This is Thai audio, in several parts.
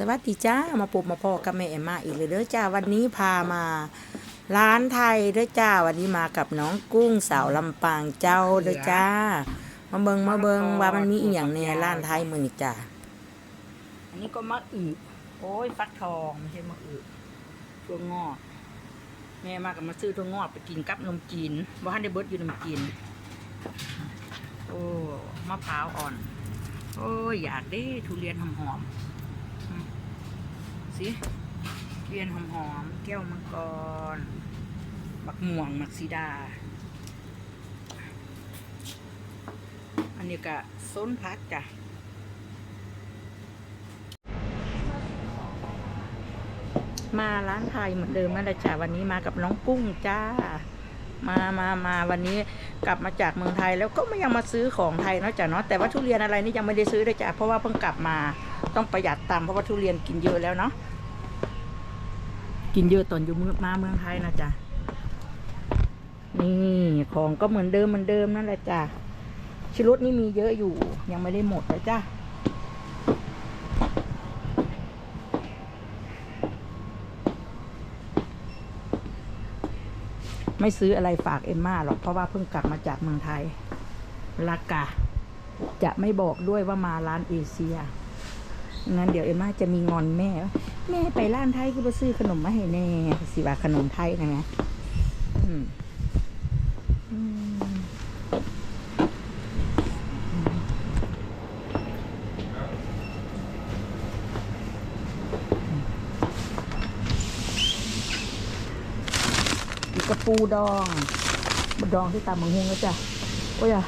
สวัสดีจ้ามาปุบมาพอกับแม่เอ็มมาอีกเลยเด้อจ้าวันนี้พามาร้านไทยเด้อจ้าวันนี้มากับน้องกุ้งสาวลำปางเจ้าเด้อจ้า มาเบิงมาเบิงว่ามันมีอีหยังในร้านไทยมือนี่จ้าอันนี้ก็มะอึโอ้ยฟักทองไม่ใช่มะอึตัวงอกแม่มากับมาซื้อตัวงอกไปกินกับนมจีนว่าให้ได้เบิร์ดอยู่นมจีนโอ้มะพร้าวอ่อน โอ้ยอยากได้ทุเรียนหอมๆอืม สิเรียนหอมๆแก้วมังกรบักม่วงมักซีดา อันนี้ก็ส้นพักจ้ะมาร้านไทยเหมือนเดิมนั่นแหละจ้ะวันนี้มากับน้องกุ้งจ้า มามามาวันนี้กลับมาจากเมืองไทยแล้วก็ไม่ยังมาซื้อของไทยเนาะจ้ะเนาะแต่ว่าทุเรียนอะไรนี่ยังไม่ได้ซื้อเลยจ้ะเพราะว่าเพิ่งกลับมาต้องประหยัดตังค์เพราะว่าทุเรียนกินเยอะแล้วเนาะ กินเยอะตอนอยู่เมืองมาเมืองไทยนะจ้ะนี่ของก็เหมือนเดิมเหมือนเดิมนั่นแหละจ้ะชิรุตนี่มีเยอะอยู่ ยังไม่ได้หมดเลยจ้ะไม่ซื้ออะไรฝากเอ็มม่าหรอกเพราะว่าเพิ่งกลับมาจากเมืองไทยลากาจะไม่บอกด้วยว่ามาร้านเอเชียงั้นเดี๋ยวเอ็มม่าจะมีงอนแม่ แม่ไปร้านไทยคือไปซื้อขนมมาให้แน่สิว่าขนมไทยนะแม่อืมอืมอีกกระปูดองปูดองที่ตามมังฮงแล้วจ้ะ โอ้ยอะ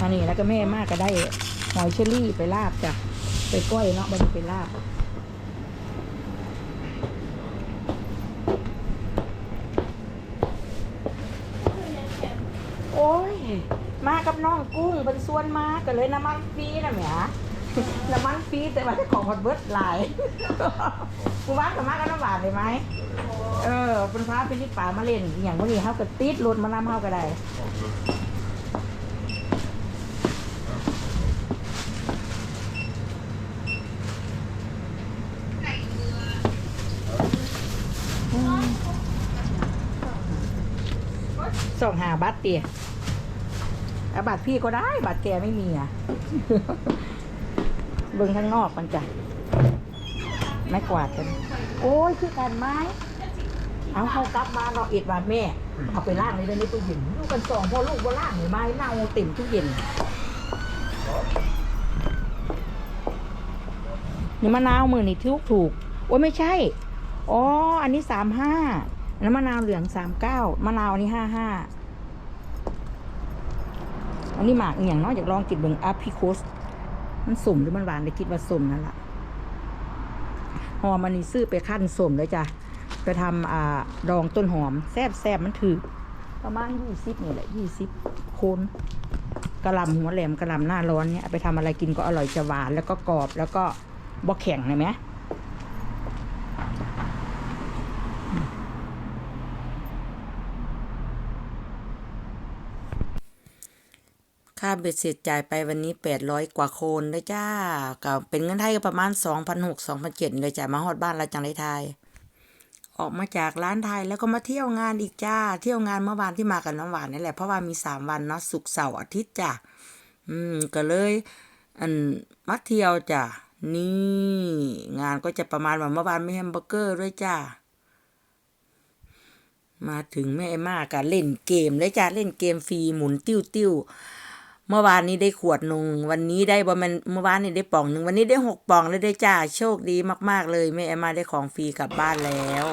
อันนี้แล้วก็แม่มากก็ได้ หอยเชอรี่ไปลาบจ้ะไปก้อยเนาะมันไปลาบโอ้ย มากับน้องกุ้งเป็นส่วนมาก็เลยน้ำมันฟรีนะแหมน้ำมันฟรีแต่ว่าจะของหมดเบิดหลายกูว่ากับมากับน้ำหวานเลยไหมเออเป็นฟ้าเป็นที่ป่ามาเล่นอย่างวันนี้เขาก็ติดรถมานำเขาก็ได้ ส่งหาบัตรเตี๋ยเอาบัตรพี่ก็ได้ บัตรแกไม่มีอะ เบิ่งข้างนอกมันจ้ะไม่กวาดกัน โอ้ยคือกันไหมเอาเขากลับมาเราเอ็ดบาทแม่ เอาไปล่างเลยในตู้เย็นลูกกันสองพอลูกว่าล่างหรือไม้เน่าเต็มตู้เย็นนี่มะนาวมือนี่ทุกถูกโอ้ยไม่ใช่ อ๋อ อันนี้สามห้า แล้วมะนาวเหลืองสามเก้ามะนาวอันนี้ห้าห้าอันนี้หมากอหย่างเน้อยอยากลองกินเบิ่งอาพิโคสมันสมหรือมันหวานได้คิดว่าสมนั่นแหละหอมมันนี่ซื้อไปขั้นสมเลยจ้ะไปทำอ่าดองต้นหอมแซบแซบมันถือประมาณยี่สิบนี่แหละยี่สิบโคนกระลำหัวแหลมกระลำหน้าร้อนเนี่ยไปทำอะไรกินก็อร่อยจะหวานแล้วก็กรอบแล้วก็บ่แข็งเลยไหม ค่าเบ็ดเสร็จจ่ายไปวันนี้แปดร้อยกว่าโคนเลยจ้าก็เป็นเงินไทยก็ประมาณสองพันหกสองพันเจ็ดเลยจ้ามาฮอดบ้านเราจังไรไทย ออกมาจากร้านไทยแล้วก็มาเที่ยวงานอีกจ้า เที่ยวงานเมื่อวานที่มากับน้ำหวานนี่แหละเพราะว่ามีสามวันเนาะศุกร์เสาร์อาทิตย์จ้ะอืมก็เลย อันมาเที่ยวจ้ะนี่งานก็จะประมาณว่าเมื่อวานไม่แฮมเบอร์เกอร์ด้วยจ้ามาถึงแม่เอ็มมาก็เล่นเกมเลยจ้าเล่นเกมฟรีหมุนติ้วติ้ว เมื่อวานนี้ได้ขวดหนึ่งวันนี้ได้บอมันเมื่อวานนี้ได้ป่องหนึ่งวันนี้ได้หกป่องเลยได้จ้าโชคดีมาก ๆ เลยแม่เอ็มมาได้ของฟรีกลับบ้านแล้ว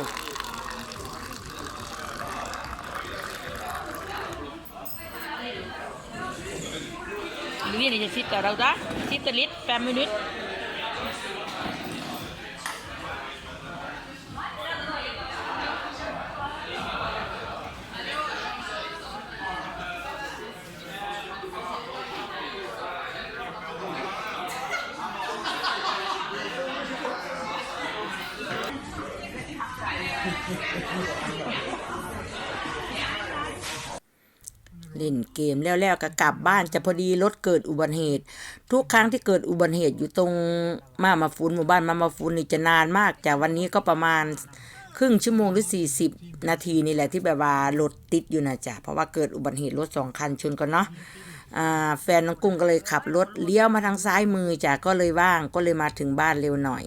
Vieni, sitta rauda, sitta lite, fem minuter. เล่นเกมแล้วแล้วก็กลับบ้านจะพอดีรถเกิดอุบัติเหตุ ทุกครั้งที่เกิดอุบัติเหตุอยู่ตรงมามาฟูนหมู่บ้านมามาฟูนนี่จะนานมากจากวันนี้ก็ประมาณครึ่งชั่วโมงหรือ 40 นาทีนี่แหละที่แบบว่ารถติดอยู่นะจ๊ะเพราะว่าเกิดอุบัติเหตุรถสองคันชนกันเนาะแฟนน้องกุ้งก็เลยขับรถเลี้ยวมาทางซ้ายมือจ้ะก็เลยว่างก็เลยมาถึงบ้านเร็วหน่อย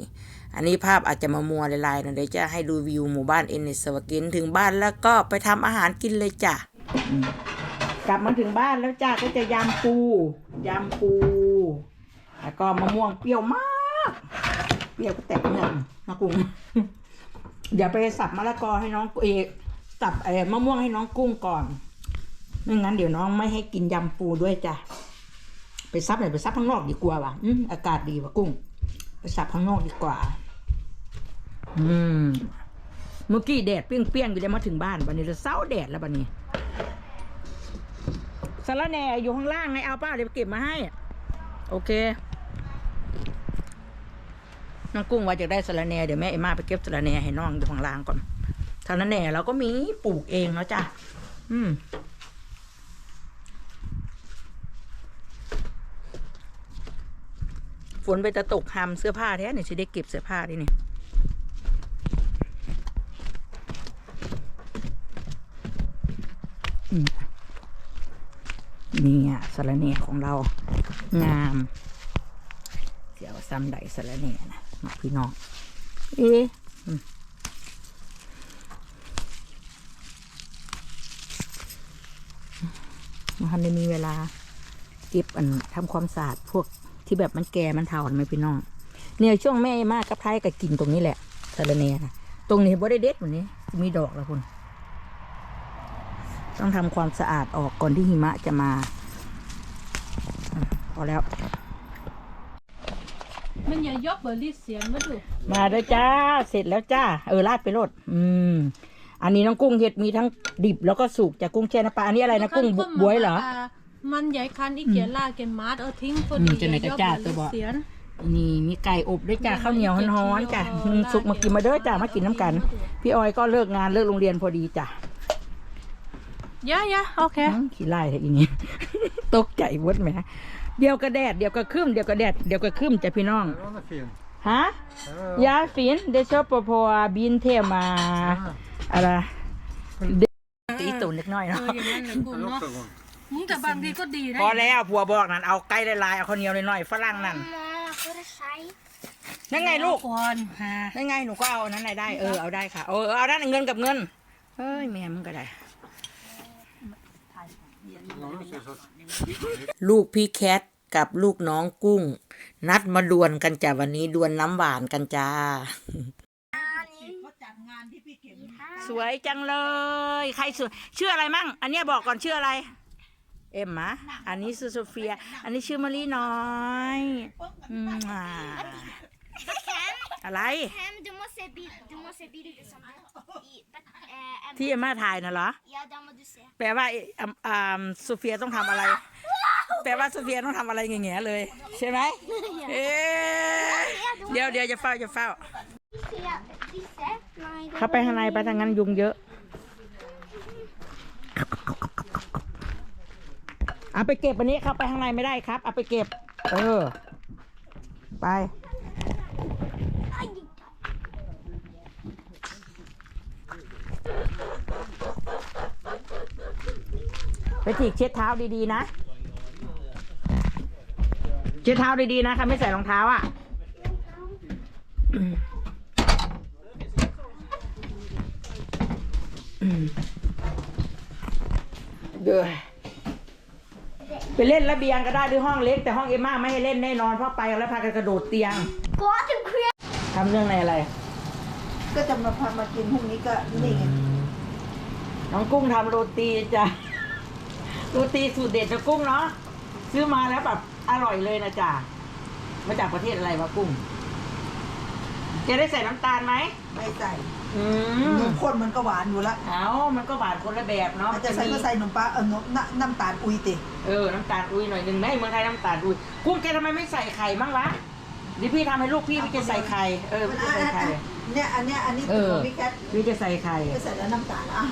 อันนี้ภาพอาจจะมามัวลายๆนะเดี๋ยวจะให้ดูวิวหมู่บ้านเอเนสวากินถึงบ้านแล้วก็ไปทำอาหารกินเลยจ้ะ กลับมาถึงบ้านแล้วจ้าก็จะยำปูยำปู แล้วก็มะม่วงเปรี้ยวมาก เปรี้ยวก็แตกเนื้อนะกุ้งเดี๋ยวไปสับมะละกอให้น้องเอกสับเออมะม่วงให้น้องกุ้งก่อนไม่งั้นเดี๋ยวน้องไม่ให้กินยำปูด้วยจ้ะไปซับไหนไปซับข้างนอกดีกว่าว่ะอืมอากาศดีว่ะกุ้ง ไปสับข้างนอกดีกว่า อืมเมื่อกี้แดดเปรี้ยงๆอยู่ได้มาถึงบ้านบันนี้จะเศร้าแดดแล้วบันนี้ สาระแหน่อยู่ข้างล่างไงเอาป้าเดี๋ยวไปเก็บมาให้ โอเคน้องกุ้งว่าจะได้สาระแหน่เดี๋ยวแม่เอ็มมาไปเก็บสาระแหน่ให้น้องอยู่ข้างล่างก่อนสาระแหน่เราก็มีปลูกเองแล้วจ้ะอืมฝนไปจะตกหำเสื้อผ้าแท้เนี่ยจะได้เก็บเสื้อผ้าดิเนี่ยอืม นี่อะสารเนของเรางามเสียวซ้ำใดสารเนนะมาพี่น้องเอ๊ะมันทันได้มีเวลาเก็บอันทำความสะอาดพวกที่แบบมันแก่มันเทาไหมพี่น้องเนี่ยช่วงแม่มากกับไทยกับกินตรงนี้แหละสารเนนะตรงนี้บ่ได้เด็ดวันนี้ มีดอกแล้วคุณ ต้องทำความสะอาดออกก่อนที่หิมะจะมาอะพอแล้ว มันอย่ายกเบอร์ลิเสียงมาดูมาเด้อจ้า เสร็จแล้วจ้า เออราดไปโลดอืม อันนี้น้องกุ้งเห็ดมีทั้งดิบแล้วก็สุกจากกุ้งแช่น้ำปลาอันนี้อะไรนะกุ้งบุบวยเหรอ มันใหญ่คันอีเกียล่าเกนมาร์ดเอาทิ้งพออืดีมจะไหนจะจ้าตัวบ่เสียงนี่มีไก่อบด้วยจ้าข้าวเหนียวฮ้อนๆจ้ะมึงสุกมากินมาเด้อจ้ามากินน้ำกัน พี่ออยก็เลิกงานเลิกโรงเรียนพอดีจ้ะ ยะยะโอเคอืมขี้ไล่แต่อีนี่ตกใจวดแหมเดี๋ยวก็แดดเดี๋ยวก็ครึ้มเดี๋ยวก็แดดเดี๋ยวก็ครึ้มจ้ะพี่น้อง Det var fin. ฮะ Ja, Ja, fin. Det köper på Biltema. Eller... ตีตุนเล็กน้อยเอเนาะออย่างนั้นแหละคุณ det เนาะ lukter godt. มึงแต่บางทีก็ดีนะพอแล้วผัวบอกนั่นเอาไก่ลายๆเอาข้าวเหนียวน้อยๆฝรั่งนั่น Får det seg? นั่นไงลูกก่อนฮะนั่นไงหนูก็เอาอันนั้นไหนได้เออเอาได้ค่ะเออเอาด้านเงินกับเงินเฮ้ยแม่มึงก็ได้ ลูกพี่แคทกับลูกน้องกุ้ง นัดมาดวลกันจ้ะวันนี้ดวลน้ำหวานกันจ้า สวยจังเลย ใครสวยชื่ออะไรมั่ง อันเนี้ยบอกก่อนชื่ออะไร เอ็มมะ อันนี้ชื่อโซเฟีย อันนี้ชื่อมะลิน้อยอืม อ่าอะไร Hem, du må se, bil, du må se bildet som er i eh, em- ที่เอ็มมาถ่ายน่ะเหรอ Ja, da må du se. แปลว่าอ่าอ่าโซเฟียต้องทำอะไร แปลว่าโซเฟียต้องทำอะไรแง่ๆเลย ใช่ไหมเอ๊ะเดี๋ยวเดี๋ยวจะเฝ้าจะเฝ้า Ja, de ser. Nei, det เข้าไปข้างในไปทางนั้นยุงเยอะเอาไปเก็บอันนี้เข้าไปข้างในไม่ได้ครับ เอาไปเก็บ เออ ไป ไปถีกเช็ดเท้าดีๆนะ เช็ดเท้าดีๆนะคะไม่ใส่รองเท้าอะเดือไปเล่นระเบียงก็ได้หรือห้องเล็ก แต่ห้องเอมม่าไม่ให้เล่นแน่นอนเพราะไปแล้วพากันกระโดดเตียง Gå til kveld! ทำเรื่องในอะไร ก็จะมาพามากินพรุ่งนี้ก็นี่ไงน้องกุ้งทำโรตีจ้ะ โรตีสูตรเด็ดนะกุ้งเนาะซื้อมาแล้วแบบอร่อยเลยนะจ๊ะมาจากประเทศอะไรวะกุ้งจะได้ใส่น้ำตาลไหมไม่ใส่อืมนมข้นมันก็หวานอยู่แล้วเอามันก็หวานคนละแบบเนาะมันจะใส่ก็ใส่นมปลาเออนมน้ำน้ำตาลอุยติเออน้ำตาลอุ้ยหน่อยหนึ่งแม่เมืองไทยน้ำตาลอุ้ยกุ้งแกทำไมไม่ใส่ไข่บ้างวะเดี๋ยวพี่ทำให้ลูกพี่พี่จะใส่ไข่เออพี่จะใส่ไข่ เนี่ยอันเนี้ยอันนี้เอเป็นอของพี่แคทพี่จะใส่ไข่ไม่ใส่แล้วน้ำตาลอะ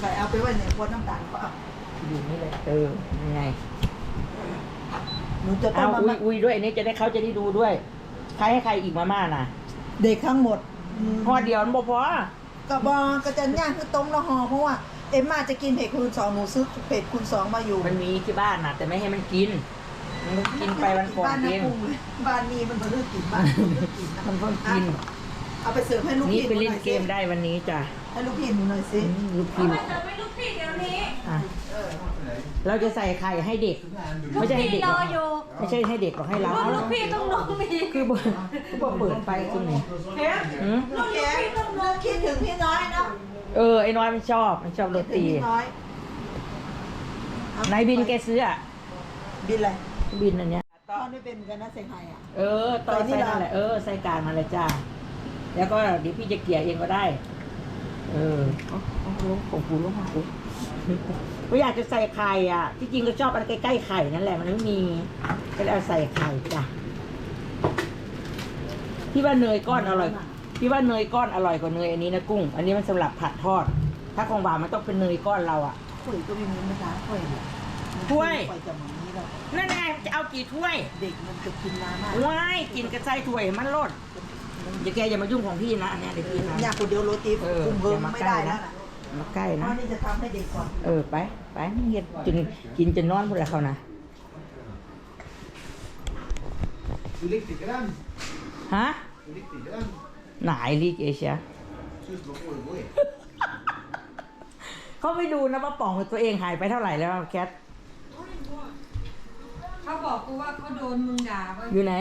ใส่เอาไปไว้ในขวดน้ำตาลก็เอา อยู่นี่เลยเออยังไงหนูจะต้เอามมาอุ้ยม่าอุ้ยด้วยอันนี้จะได้เขาจะได้ดูด้วย ใครให้ใครอีกมาม่าน่ะเด็กทั้งหมดอืมพอเดียวมันบ่พอกระบอกระจันย่างคือต้มละหอเพราะว่าเอ็มมาจะกินเผ็ดคูณสองหนูซื้อเผ็ดคูณสองมาอยู่มันมีที่บ้านน่ะ แต่ไม่ให้มันกินมันก็กินไปวันก่อนบ้านเอนะงกุ้งเลยบ้านนี้มันเพิ่งกินบ้านนี้เพิ่งกินนะ มันเพิ่งกิน อะ เอาไปเสิร์ฟให้ลูกนี่พี่ไปหนูหเล่นน่อยเกสิมได้วันนี้จ้ะให้ลูกพี่หนูหน่อยสิ อืมลูกพิมพ์จะไม่ลูกพี่เดี๋ยวนี้อะเราจะใส่ไข่ให้เด็ก ไม่ใช่ให้เด็กหรอกไม่ใช่ให้เด็กหรอกให้เราลูกพี่ต้องนมอีกคือบ่คือบ่เปิดไปตรงนี้หืมลูกแกลูกคิดถึงพี่น้อยเนาะเออไอ้น้อยมันชอบมันชอบโรคิดถึงตีพี่น้อยนายบินแกซื้ออะบินอะไรบินอันเนี้ย ตอนนี้เป็นเหมือนกันนะเซงไฮอะ เออต่อใส่นี่ใส่เหรอนั่นแหละเออใส่กลางมาเลยจ้า แล้วก็เดี๋ยวพี่จะเกลี่ยเองก็ได้ เออเอาเอาลงของกูลงของกูก็อยากจะใส่ไข่อะ ที่จริงก็ชอบอะไรใกล้ๆไข่นั่นแหละมันไม่มีก็เลยเอาใส่ไข่จ้ะพี่ว่าเนยก้อนอร่อยพี่ว่าเนยก้อนอร่อยกว่าเนยอันนี้นะกุ้ง อันนี้มันสำหรับผัดทอด ถ้าของหวานมันต้องเป็นเนยก้อนเราอะถ้วยก็ไม่มีนะคะถ้วยเนี่ยถ้วยถ้วยจะเหมือนนี้เรานั่นไงจะเอากี่ถ้วย เด็กมันจะกินน้ำมากว้ายกินกระใส่ถ้วยมันลด อย่าแกอย่ามายุ่งของพี่นะอันเนี้ยเดี๋ยวพี่นะ อยากคนเดียวโรตีเออกุ้งเพิ่อมย่ามาไม่ใกล้ได้แล้นะวนะมาใกล้เพนะ ราะนี่จะทำให้เด็กก่อนเออไปไปมึงเฮ็ดจนกินจนนอนหมดแล้วเขานะ Du likte ikke den? ฮะ Du likte ikke den? ไหนลีกเอเชีย Syns det var foregående. เขาไปดูนะว่าป่องของตัวเองหายไปเท่าไหร่แล้วแคทเขาบอกกูว่าเขาโดนมึงด่าว่าอยู่ไหน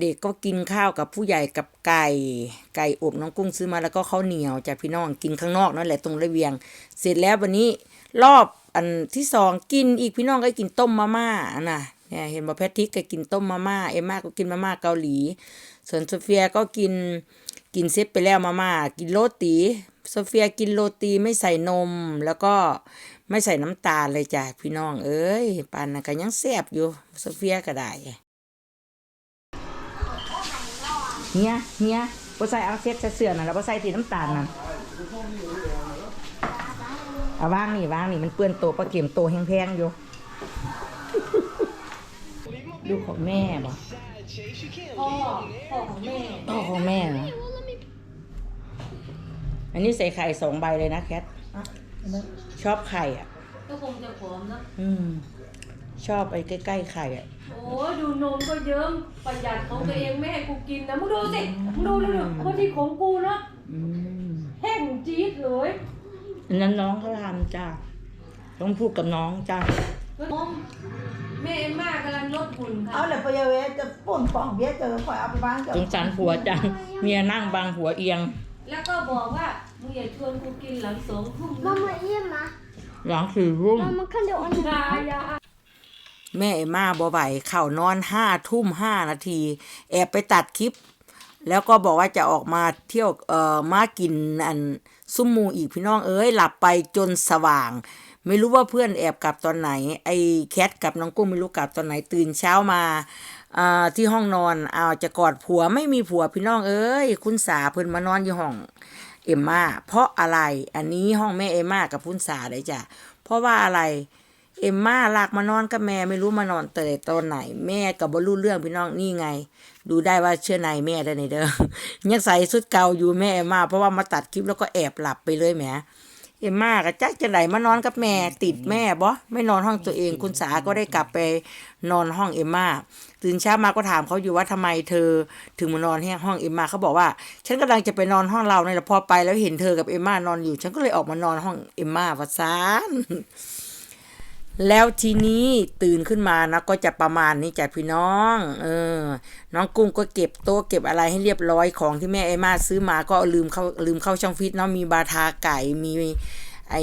เด็กก็กินข้าวกับผู้ใหญ่กับไก่ ไก่อบน้องกุ้งซื้อมาแล้วก็ข้าวเหนียวจากพี่น้องกินข้างนอกนั่นแหละตรงระเบียง เสร็จแล้ววันนี้รอบอันที่สองกินอีกพี่น้องก็กินต้มมาม่าน่ะเนี่ยเห็นบอกแพทริกก็กินต้มมาม่าเอมมาก็กินมาม่าเกาหลี ส่วนโซเฟียก็กินกินเซตไปแล้วมาม่ากินโรตีโซเฟียกินโรตีไม่ใส่นมแล้วก็ไม่ใส่น้ำตาลเลยจ้ะพี่น้อง เอ้ยปานนั้นก็ยังแซ่บอยู่โซเฟียก็ได้ เฮียเฮียบ่ใส่เอาเซ็ตใส่เสื้อน่ะแล้วบ่ใส่สีน้ำตาลนั่นเอาวางนี่วางนี่มันเปื้อนโตปลาเข็มโตแพงๆอยู่ ดูของแม่บ่พ่อพ่อของแม่อ๋อของแม่นะอันนี้ใส่ไข่สองใบเลยนะแคทอะเห็นไหมชอบไข่อะก็คงจะผอมนะอืม ชอบไปใกล้ๆไข่อะโอ้ยดูนมก็เยิ้มประหยัดของตัวเองไม่ให้กูกินนะมึงดูสิมึงดูดูดูคนที่ของกูนะอืมแห้งจี๊ดเลยอันนั้นน้องเขาทำจ้าต้องพูดกับน้องจ้า นมแม่เอ็มม่ากำลังลดหุ่นเอาค่ะเลยไปเวจะป่นป่องเบี้ยเจอคอยเอาไปบ้านเจอสงสารผัวจังเมียนั่งบังหัวเอียง แล้วก็บอกว่ามึงอย่าชวนกูกินหลังสองทุ่มนะ Mamma, ge mig. หลังสี่รุ่ม Mamma, kan du ordna อย่าอย่า แม่เอมาบ่ไหวเข่านอนห้าทุ่มห้านาที แอบไปตัดคลิป แล้วก็บอกว่าจะออกมาเที่ยวเอ่อมากินอันซุ้มมูอีกพี่น้องเอ้ยหลับไปจนสว่าง ไม่รู้ว่าเพื่อนแอบกลับตอนไหน ไอ้แคทกับน้องกุ้งไม่รู้กลับตอนไหนตื่นเช้ามาอ่าที่ห้องนอนเอาจะกอดผัวไม่มีผัวพี่น้องเอ้ยคุณสาเพิ่นมานอนอยู่ห้องเอมมาเพราะอะไรอันนี้ห้องแม่เอมมากับคุณสาเลยจ้ะเพราะว่าอะไร เอมมาลากมานอนกับแม่ไม่รู้มานอนแต่ตอนไหน แม่กับบรู้เรื่องพี่น้องนี่ไง ดูได้ว่าเชื่อในแม่ได้ในเด้อยังใส่ชุดเก่าอยู่แม่เอมมาเพราะว่ามาตัดคลิปแล้วก็แอบหลับไปเลยแหมเอมมาก็จักจะไหนมานอนกับแม่ติดแม่บ่ไม่นอนห้องตัวเอง คุณสาก็ได้กลับไปนอนห้องเอมมาตื่นเช้ามาก็ถามเขาอยู่ว่าทำไมเธอ ถึงมานอนห้องเอมมาเขาบอกว่า ฉันกำลังจะไปนอนห้องเราเนี่ยแหละพอไปแล้วเห็นเธอกับเอมมานอนอยู่ ฉันก็เลยออกมานอนห้องเอมมาวัดซาน แล้วทีนี้ตื่นขึ้นมานะก็จะประมาณนี้จ้ะพี่น้อง เออ น้องกุ้งก็เก็บโต๊ะเก็บอะไรให้เรียบร้อยของที่แม่ไอ้มาซื้อมาก็ลืมเข้าลืมเข้าช่องฟิตเนาะมีบาทาไก่มีไอ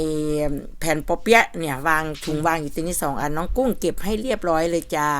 แผ่นปอเปี๊ยะเนี่ยวางถุงวางอยู่ตรงนี้สองอันน้องกุ้งเก็บให้เรียบร้อยเลยจ้า